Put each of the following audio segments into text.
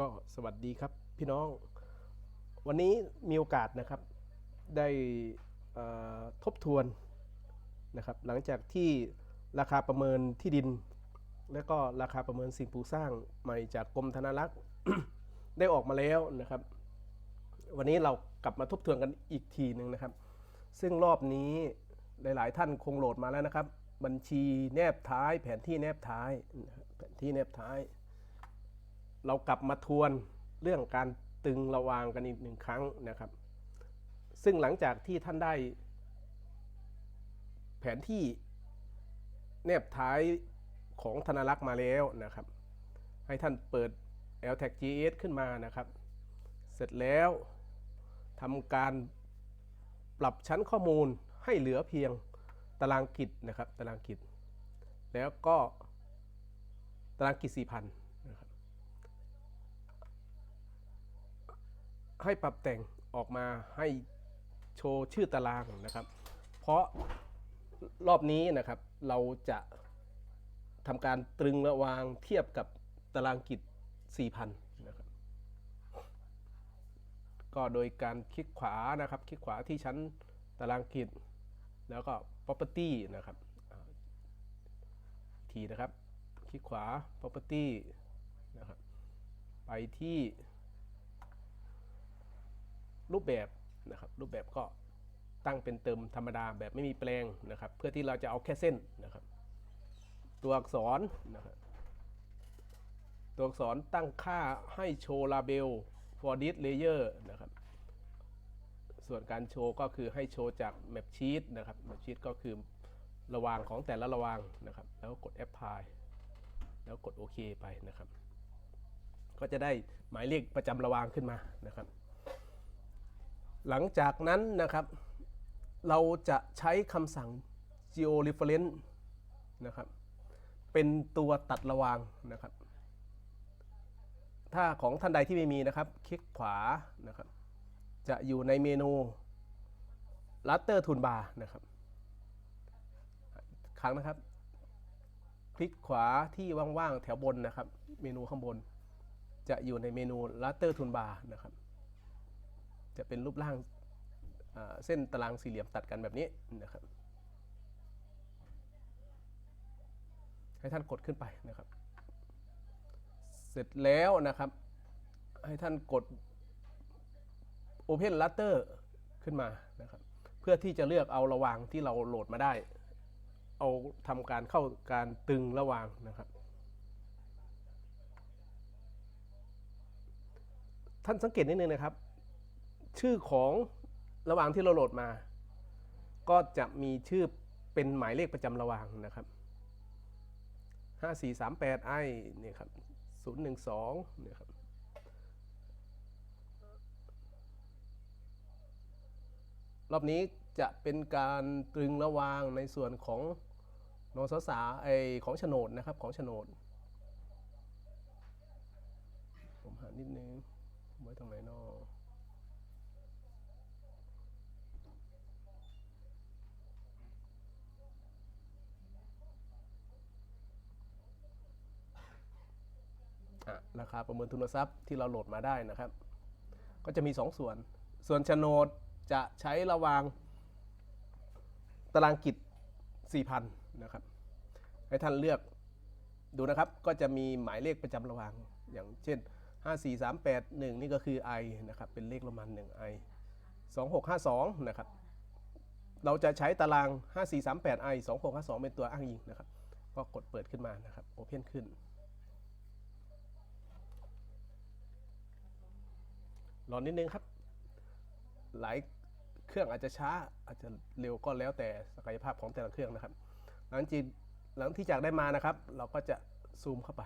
ก็สวัสดีครับพี่น้อง วันนี้มีโอกาสนะครับได้ทบทวนนะครับหลังจากที่ราคาประเมินที่ดิน และก็ราคาประเมินสิ่งปลูกสร้างใหม่จากกรมธนารักษ์ได้ออกมาแล้วนะครับ วันนี้เรากลับมาทบทวนกันอีกทีหนึ่งนะครับ ซึ่งรอบนี้หลาย ๆ ท่านคงโหลดมาแล้วนะครับ บัญชีแนบท้าย แผนที่แนบท้ายแผนที่แนบท้าย เรากลับมาทวนเรื่องการตึงระวางกันอีกหนึ่งครั้งนะครับ ซึ่งหลังจากที่ท่านได้ แผนที่แนบท้ายของธนารักษ์มาแล้วนะครับ ให้ท่านเปิด l t a g GS ขึ้นมานะครับ เสร็จแล้วทำการปรับชั้นข้อมูลให้เหลือเพียงตารางกิจนะครับ ตารางกิจ แล้วก็ตารางกิจ4,000นะครับ ให้ปรับแต่งออกมาให้โชว์ชื่อตารางนะครับ เพราะรอบนี้นะครับเราจะทำการตรึงระวางเทียบกับตารางกิจ 4,000 นะครับ ก็โดยการคลิกขวานะครับ คลิกขวาที่ชั้นตารางกิจ แล้วก็ property นะครับทีนะครับ คลิกขวา property นะครับ ไปที่ รูปแบบนะครับรูปแบบก็ตั้งเป็นเติมธรรมดาแบบไม่มีแปลงนะครับ เพื่อที่เราจะเอาแค่เส้นนะครับ ตัวอักษรนะครับตัวอักษรตั้งค่าให้โชว์ label for this layer นะครับ ส่วนการโชว์ก็คือให้โชว์จาก map sheet นะครับ map sheet ก็คือระวางของแต่ละระวางนะครับ แล้วกด apply แล้วกดโอเคไปนะครับ ก็จะได้หมายเลขประจำระวางขึ้นมานะครับ หลังจากนั้นนะครับ เราจะใช้คำสั่ง georeference นะครับ เป็นตัวตัดระวางนะครับ ถ้าของท่านใดที่ไม่มีนะครับ คลิกขวานะครับ จะอยู่ในเมนู Raster Toolbar นะครับครั้งนะครับ คลิกขวาที่ว่างๆแถวบนนะครับ เมนูข้างบน จะอยู่ในเมนู Raster Toolbar นะครับ จะเป็นรูปร่างเส้นตารางสี่เหลี่ยมตัดกันแบบนี้นะครับ ให้ท่านกดขึ้นไปนะครับ เสร็จแล้วนะครับ ให้ท่านกด Open Raster ขึ้นมานะครับ เพื่อที่จะเลือกเอาระวางที่เราโหลดมาได้ เอาทำการเข้าการตึงระวางนะครับท่านสังเกตนิดนึงนะครับ ชื่อของระหว่างที่เราโหลดมา ก็จะมีชื่อเป็นหมายเลขประจำระหว่างนะครับ 5438 i เนี่ยครับ 012เนี่ยครับรอบนี้จะเป็นการตรึงระวางในส่วนของนสสาไอของโฉนดนะครับของโฉนด ผมหานิดนึงไว้ตรงไหนนอ ราคาประเมินทุนทรัพย์ที่เราโหลดมาได้นะครับ ก็จะมี 2 ส่วน ส่วนโฉนดจะใช้ระวางตารางกิจ 4,000 นะครับ ให้ท่านเลือกดูนะครับ ก็จะมีหมายเลขประจำระวาง อย่างเช่น 54381 นี่ก็คือ i นะครับ เป็นเลขประมาณ1 i 2652 นะครับ เราจะใช้ตาราง 5438i 2652 เป็นตัวอ้างอิงนะครับ ก็กดเปิดขึ้นมานะครับ Open ขึ้น รอนิดนึงครับ หลายเครื่องอาจจะช้าอาจจะเร็วก็แล้วแต่ศักยภาพของแต่ละเครื่องนะครับ หลังจีหลังที่จากได้มานะครับ เราก็จะซูมเข้าไป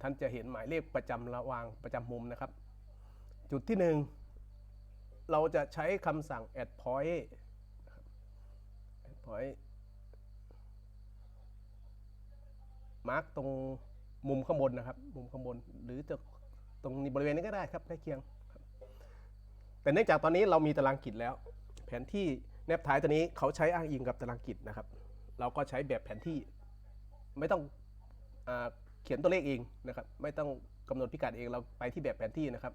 ท่านจะเห็นหมายเลขประจำระวางประจำมุมนะครับ จุดที่หนึ่งเราจะใช้คำสั่ง add point add point มาร์กตรงมุมข้างบนนะครับ มุมข้างบน หรือจะตรงนี้บริเวณนี้ก็ได้ครับใกล้เคียง แต่เนื่องจากตอนนี้เรามีตารางกิจแล้ว แผนที่แนบท้ายตัวนี้เขาใช้อ้างอิงกับตารางกิจนะครับ เราก็ใช้แบบแผนที่ไม่ต้องอ เขียนตัวเลขเองนะครับ ไม่ต้องกำหนดพิกัดเองเราไปที่แบบแผนที่นะครับ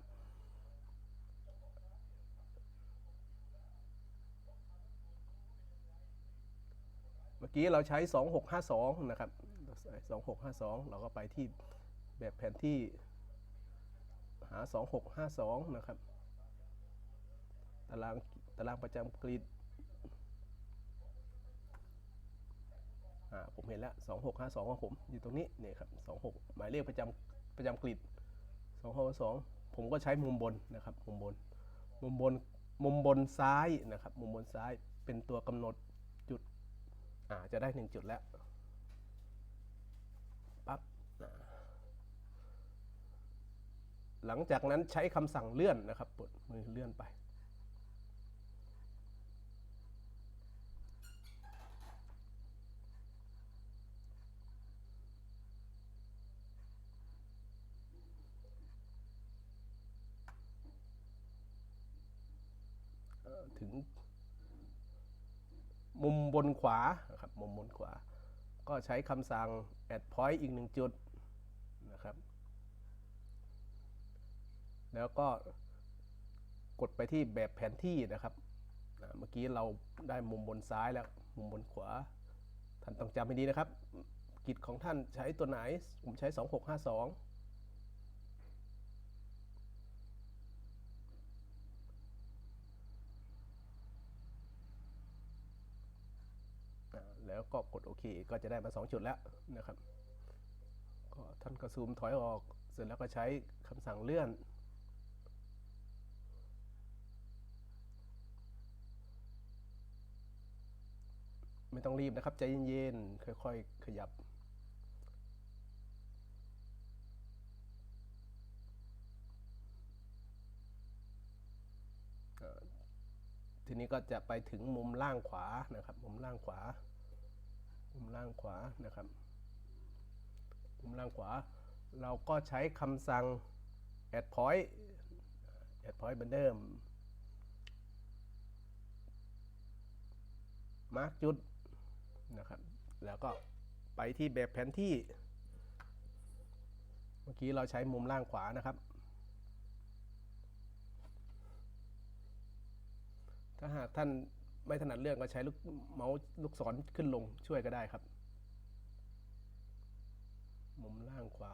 เมื่อกี้เราใช้ 2652 นะครับ 2652 เราก็ไปที่แบบแผนที่หา 2652 นะครับ ตารางตารางประจำกรีดอ่า ผมเห็นแล้ว 2652ของผมอยู่ตรงนี้เนี่ยครับ26 หมายเลขประจำประจำกรีด2652ผมก็ใช้มุมบนนะครับมุมบน มุมบนมุมบนซ้ายนะครับ มุมบนซ้ายเป็นตัวกำหนดจุดจะได้หนึ่งจุดแล้วปั๊บหลังจากนั้นใช้คำสั่งเลื่อนนะครับปลดมือเลื่อนไป ถึง มุมบนขวานะครับมุมบนขวา ก็ใช้คำสั่ง add point อีกหนึ่งจุดนะครับ แล้วก็กดไปที่แบบแผนที่นะครับ เมื่อกี้เราได้มุมบนซ้ายแล้ว มุมบนขวา ท่านต้องจำให้ดีนะครับ กิจของท่านใช้ตัวไหน ผมใช้ 2652 อ่าแล้ว ก็กดโอเค ก็จะได้มา 2 จุดแล้วนะครับ ก็ท่านก็ซูมถอยออก เสร็จแล้วก็ใช้คำสั่งเลื่อน ไม่ต้องรีบนะครับ ใจเย็นๆ ค่อยๆ ขยับทีนี้ก็จะไปถึงมุมล่างขวานะครับ มุมล่างขวา มุมล่างขวานะครับมุมล่างขวา เราก็ใช้คำสั่ง add point add point เหมือนเดิมมาร์กจุดนะครับ แล้วก็ไปที่แบบแผนที่ เมื่อกี้เราใช้มุมล่างขวานะครับ ถ้าหากท่าน ไม่ถนัดเรื่องก็ใช้ลูกเมาส์ลูกศรขึ้นลงช่วยก็ได้ครับ มุมล่างขวา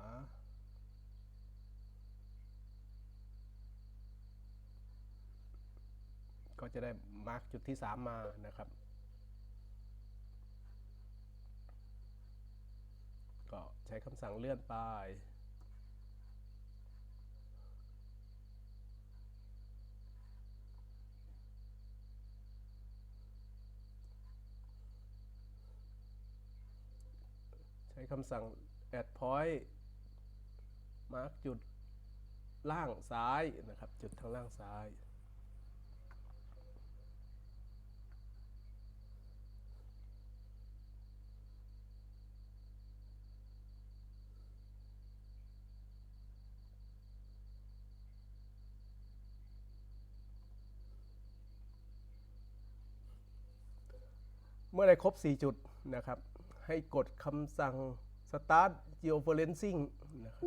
ก็จะได้มาร์กจุดที่ 3 มานะครับ ก็ใช้คำสั่งเลื่อนไป คำสั่ง add point มาร์กจุดล่างซ้ายนะครับ จุดทางล่างซ้าย เมื่อได้ครบ 4 จุดนะครับ ให้กดคำสั่ง start geofencing นะครับ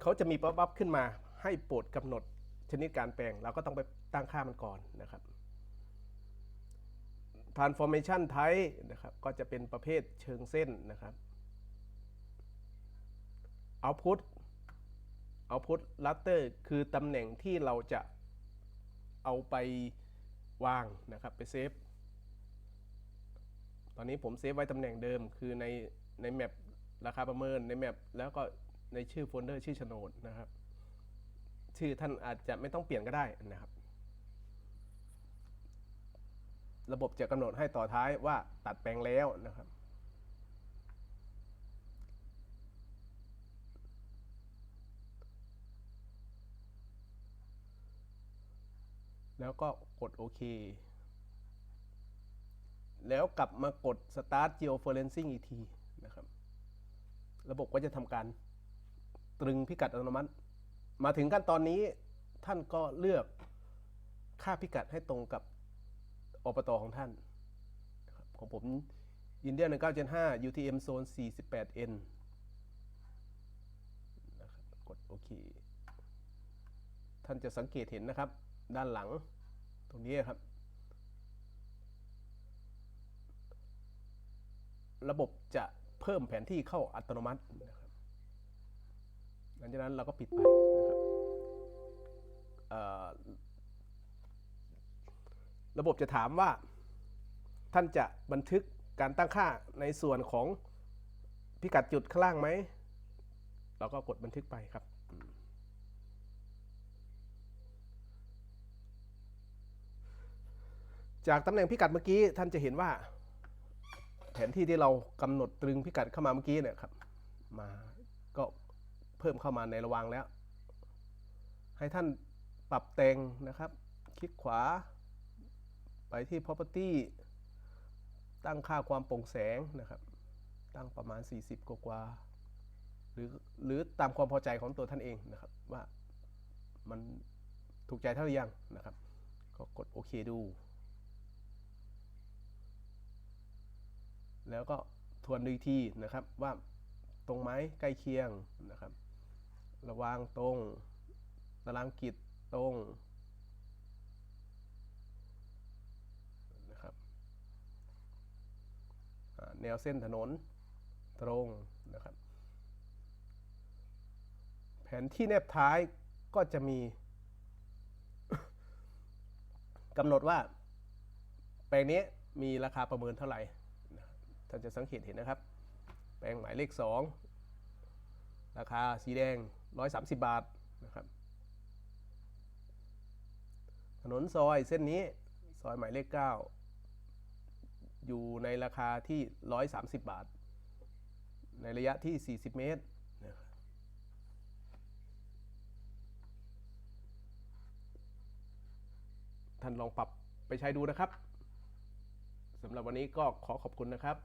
เขาจะมีป๊อปอัพขึ้นมาให้โปรดกำหนดชนิดการแปลงเราก็ต้องไปตั้งค่ามันก่อนนะครับ transformation type นะครับก็จะเป็นประเภทเชิงเส้นนะครับ output output raster คือตำแหน่งที่เราจะเอาไปวางนะครับไปเซฟ ตอนนี้ผมเซฟไว้ตำแหน่งเดิม คือในในแมปราคาประเมินในแมปแล้วก็ในชื่อโฟลเดอร์ชื่อโฉนดนะครับ ชื่อท่านอาจจะไม่ต้องเปลี่ยนก็ได้นะครับ ระบบจะกำหนดให้ต่อท้ายว่าตัดแปลงแล้วนะครับแล้วก็กดโอเค แล้วกลับมากด start geofencing อีกทีนะครับ ระบบก็จะทำการตรึงพิกัดอัตโนมัติ มาถึงขั้นตอนนี้ท่านก็เลือกค่าพิกัดให้ตรงกับอบตของท่าน ของผมอินเดีย1975 UTM โซน 48N นะครับกดโอเค ท่านจะสังเกตเห็นนะครับ ด้านหลังตรงนี้ครับ ระบบจะเพิ่มแผนที่เข้าอัตโนมัตินะครับหลังจากนั้นเราก็ปิดไปนะครับระบบจะถามว่า ท่านจะบันทึกการตั้งค่าในส่วนของพิกัดจุดข้างล่างไหม เราก็กดบันทึกไปครับ จากตำแหน่งพิกัดเมื่อกี้ท่านจะเห็นว่า แผนที่ที่เรากำหนดตรึงพิกัดเข้ามาเมื่อกี้เนี่ยครับมาก็เพิ่มเข้ามาในระวางแล้ว ให้ท่านปรับแต่งนะครับ คลิกขวา ไปที่ property ตั้งค่าความโปร่งแสงนะครับ ตั้งประมาณ 40 กว่ากว่าหรือหรือตามความพอใจของตัวท่านเองนะครับ ว่ามันถูกใจเท่าไหรือยังนะครับ ก็กดโอเคดู แล้วก็ทวนดูอีกทีนะครับว่าตรงไหมใกล้เคียงนะครับ ระวางตรงตารางกิจตรงนะครับแนวเส้นถนนตรงนะครับ แผนที่แนบท้ายก็จะมีกำหนดว่า แปลงนี้มีราคาประเมินเท่าไหร่ ท่านจะสังเกตเห็นนะครับ แปลงหมายเลข 2 ราคาสีแดง 130 บาทนะครับ ถนนซอยเส้นนี้ซอยหมายเลข 9 อยู่ในราคาที่ 130 บาท ในระยะที่ 40 เมตรนะครับท่านลองปรับไปใช้ดูนะครับสำหรับวันนี้ก็ขอขอบคุณนะครับ